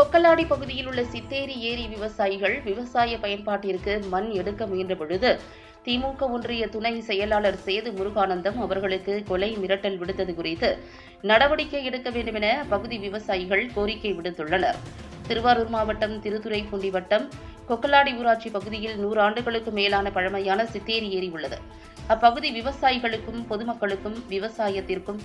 கொக்கலாடி பகுதியில் உள்ள சித்தேரி ஏரி விவசாயிகள் விவசாய பயன்பாட்டிற்கு மண் எடுக்க முயன்ற பொழுது திமுக ஒன்றிய துணை செயலாளர் சேது முருகானந்தம் அவர்களுக்கு கொலை மிரட்டல் விடுத்தது குறித்து நடவடிக்கை எடுக்க வேண்டும் என அப்பகுதி விவசாயிகள் கோரிக்கை விடுத்துள்ளனர். திருவாரூர் மாவட்டம் திருத்துறைப்பூண்டி வட்டம் கொக்கலாடி ஊராட்சி பகுதியில் நூறு ஆண்டுகளுக்கு மேலான பழமையான சித்தேரி ஏரி உள்ளது. அப்பகுதி விவசாயிகளுக்கும் பொதுமக்களுக்கும் விவசாயத்திற்கும்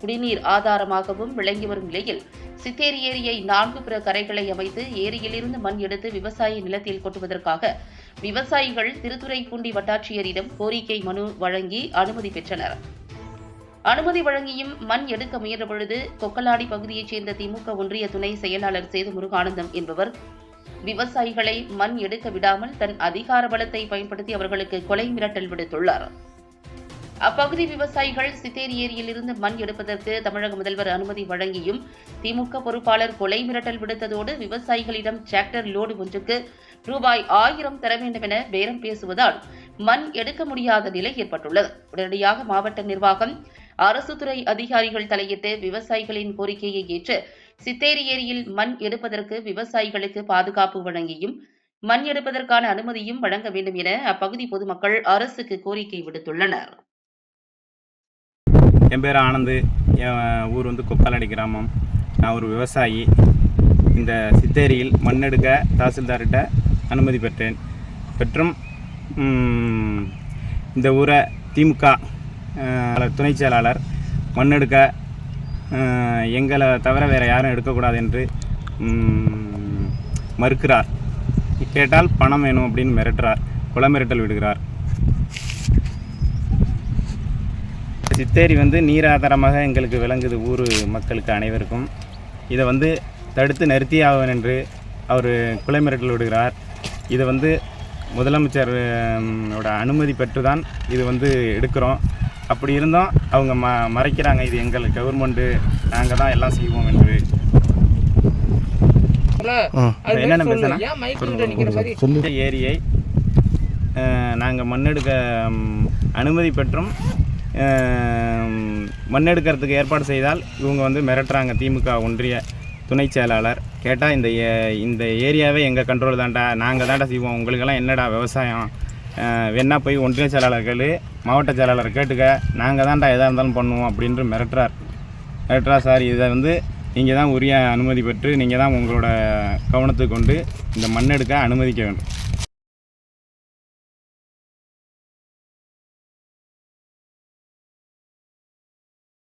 குடிநீர் ஆதாரமாகவும் விளங்கி வரும் நிலையில் சித்தேரி ஏரியை நான்கு பிற கரைகளை அமைத்து ஏரியிலிருந்து மண் எடுத்து விவசாய நிலத்தில் கொட்டுவதற்காக விவசாயிகள் திருத்துறைப்பூண்டி வட்டாட்சியரிடம் கோரிக்கை மனு வழங்கி அனுமதி பெற்றனர். அனுமதி வழங்கியும் மண் எடுக்க முயன்ற பொழுது கொக்கலாடி பகுதியைச் சேர்ந்த திமுக ஒன்றிய துணை செயலாளர் சேது முருகானந்தம் என்பவர் விவசாயிகளை மண் எடுக்க விடாமல் தன் அதிகார பலத்தை பயன்படுத்தி அவர்களுக்கு கொலை மிரட்டல் விடுத்துள்ளார். அப்பகுதி விவசாயிகள் சித்தேரி ஏரியிலிருந்து மண் எடுப்பதற்கு தமிழக முதல்வர் அனுமதி வழங்கியும் திமுக பொறுப்பாளர் கொலை மிரட்டல் விடுத்ததோடு விவசாயிகளிடம் டிராக்டர் லோடு ஒன்றுக்கு ரூபாய் ஆயிரம் தர வேண்டும் என பேரம் பேசுவதால் மண் எடுக்க முடியாத நிலை ஏற்பட்டுள்ளது. உடனடியாக மாவட்ட நிர்வாகம் அரசு துறை அதிகாரிகள் தலையிட்டு விவசாயிகளின் கோரிக்கையை ஏற்று சித்தேரி ஏரியில் மண் எடுப்பதற்கு விவசாயிகளுக்கு பாதுகாப்பு வழங்கியும் மண் எடுப்பதற்கான அனுமதியும் வழங்க வேண்டும் என அப்பகுதி பொதுமக்கள் அரசுக்கு கோரிக்கை விடுத்துள்ளனர். என் பேர் ஆனந்து. என் ஊர் வந்து கொக்காலடி கிராமம். நான் ஒரு விவசாயி. இந்த சித்தேரியில் மண்ணெடுக்க தாசில்தார்கிட்ட அனுமதி பெற்றேன். பெற்றும் இந்த ஊரை திமுக அஹ், துணை செயலாளர் மண்ணெடுக்க எங்களை தவிர வேறு யாரும் எடுக்கக்கூடாது என்று மறுக்கிறார். கேட்டால் பணம் வேணும் அப்படின்னு மிரட்டுறார். குளமிரட்டல் மிரட்டல் விடுகிறார். சித்தேரி வந்து நீர் ஆதாரமாக எங்களுக்கு விளங்குது ஊர் மக்களுக்கு அனைவருக்கும். இதை வந்து தடுத்து நிறுத்தி ஆகும் என்று அவர் கொலை மிரட்டல் விடுகிறார். இதை வந்து முதலமைச்சர் ம், ஓட அனுமதி பெற்று தான் இது வந்து எடுக்கிறோம். அப்படி இருந்தும் அவங்க ம மறைக்கிறாங்க. இது எங்கள் கவர்மெண்ட்டு. நாங்கள் தான் எல்லாம் செய்வோம் என்று. என்னென்ன பேசுனா ஏரியை நாங்கள் மண்ணெடுக்க அனுமதி பெற்றும். மண்ணெடுக்கிறதுக்கு ஏற்பாடு செய்தால் இவங்க வந்து மிரட்டுறாங்க திமுக ஒன்றிய துணை செயலாளர். கேட்டால் இந்த ஏ- இந்த ஏரியாவே எங்கள் கண்ட்ரோல் தான்டா. நாங்கள் தான்டா செய்வோம். உங்களுக்கெல்லாம் என்னடா விவசாயம்? வேணா போய் ஒன்றிய செயலாளர்கள் மாவட்ட செயலாளர் கேட்டுக்க. நாங்கள் தான்டா எதாக இருந்தாலும் பண்ணுவோம் அப்படின்ட்டு மிரட்டுறார். மிரட்டுறா சார். இதை வந்து நீங்கள் தான் உரிய அனுமதி பெற்று நீங்கள் தான் உங்களோட கவனத்துக்கு கொண்டு இந்த மண்ணெடுக்க அனுமதிக்க வேண்டும்.